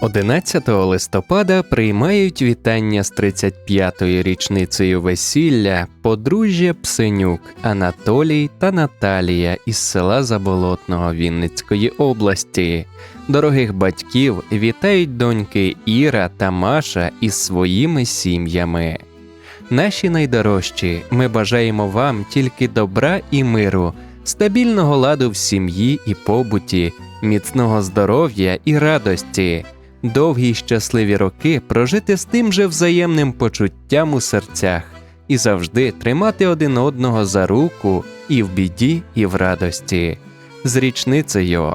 11 листопада приймають вітання з 35-ю річницею весілля подружжя Псенюк Анатолій та Наталія із села Заболотного Вінницької області. Дорогих батьків вітають доньки Іра та Маша із своїми сім'ями. Наші найдорожчі, ми бажаємо вам тільки добра і миру, стабільного ладу в сім'ї і побуті, міцного здоров'я і радості, довгі й щасливі роки прожити з тим же взаємним почуттям у серцях і завжди тримати один одного за руку і в біді, і в радості. З річницею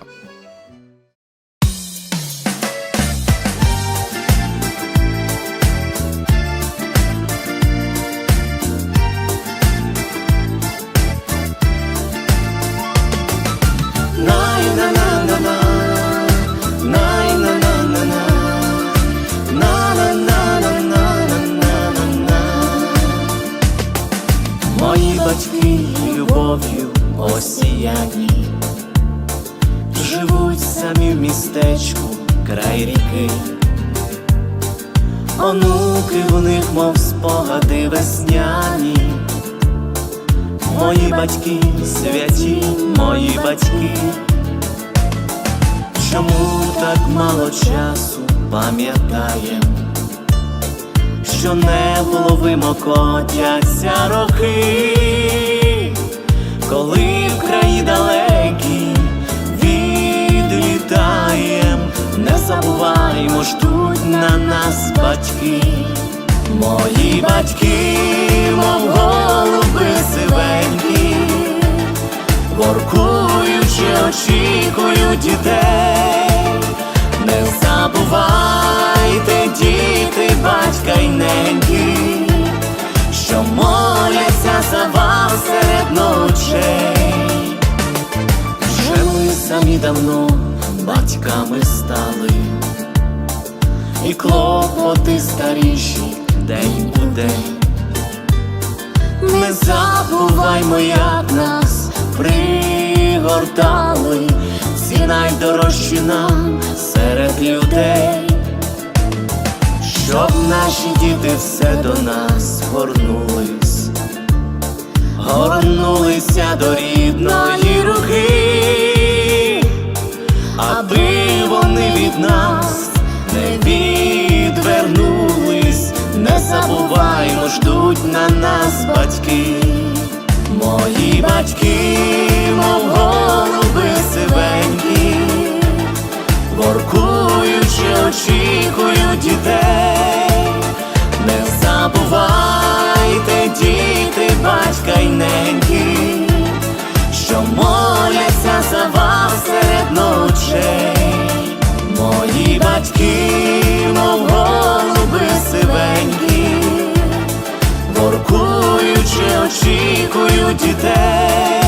містечку край ріки, онуки в них, мов спогади весняні, мої батьки святі, мої батьки, чому так мало часу пам'ятаєм? що невловимо котяться роки, на нас батьки, мої батьки, мов голуби сивенькі, воркуючи, очікують дітей. Не забувайте, діти, батька й неньки, що моляться за вас серед ночей. Вже ми самі давно батьками стали, і клопоти старіші. День у день. Не забуваймо, як нас пригортали, всі найдорожчі нам серед людей, щоб наші діти все до нас горнулись, горнулися до рідної не забуваймо, ждуть на нас батьки, мої батьки, мов голуби сивенькі, воркуючи, очікують дітей, не забувайте, діти, батька й неньки, що моляться за вас серед ночей, мої батьки, очікують дітей,